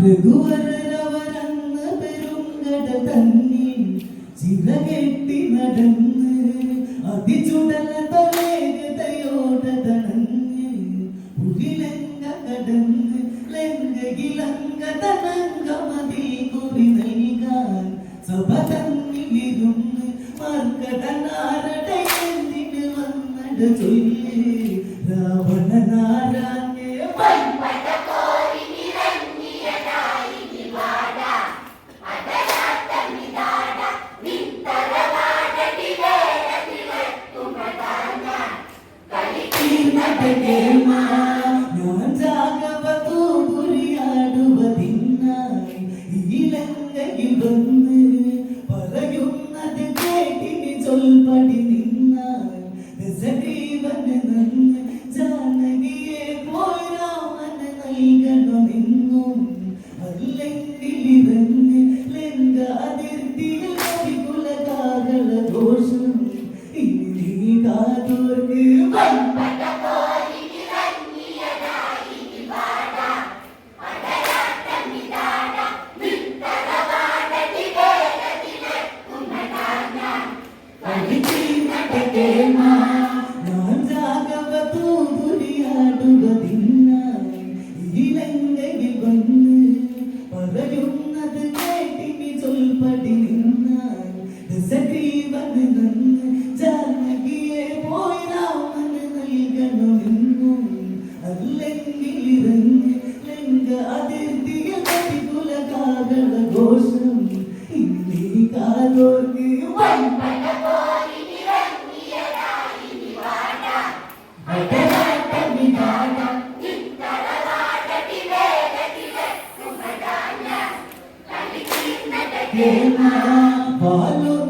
രഘുവരവരങ്ങ പെരുങ്കട തന്നിൽ ചില കെട്ടി നടന്ന് അതിചുടല Give my মা বলো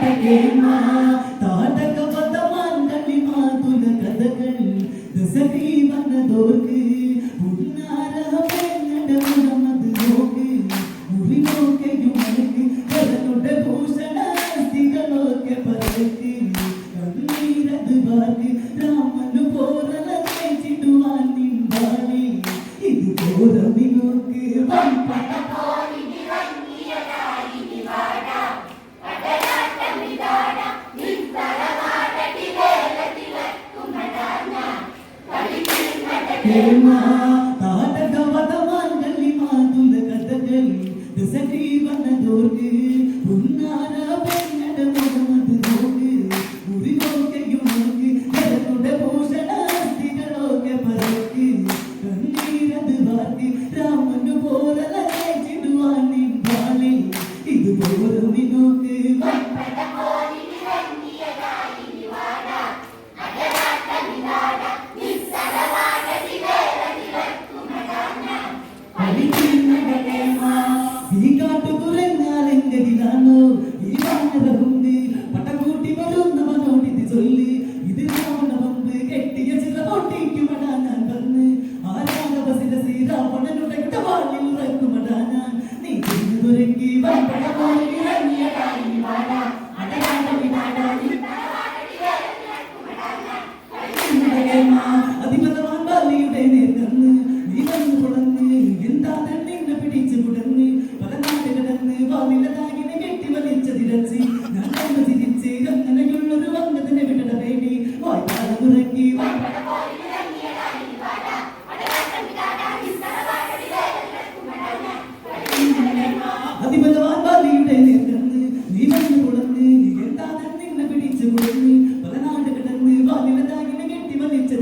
thank you ಉನ್ನಾರ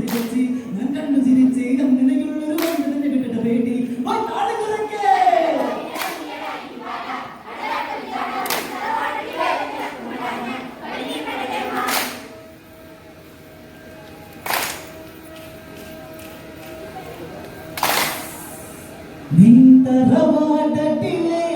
ചിരിച്ച് ഞാൻ കണ്ടു ചിരിച്ച് അങ്ങനെയുള്ള ഒരു വൈദ്യുതി കിട്ട പേടി നിന്തരവാടട്ടിലേ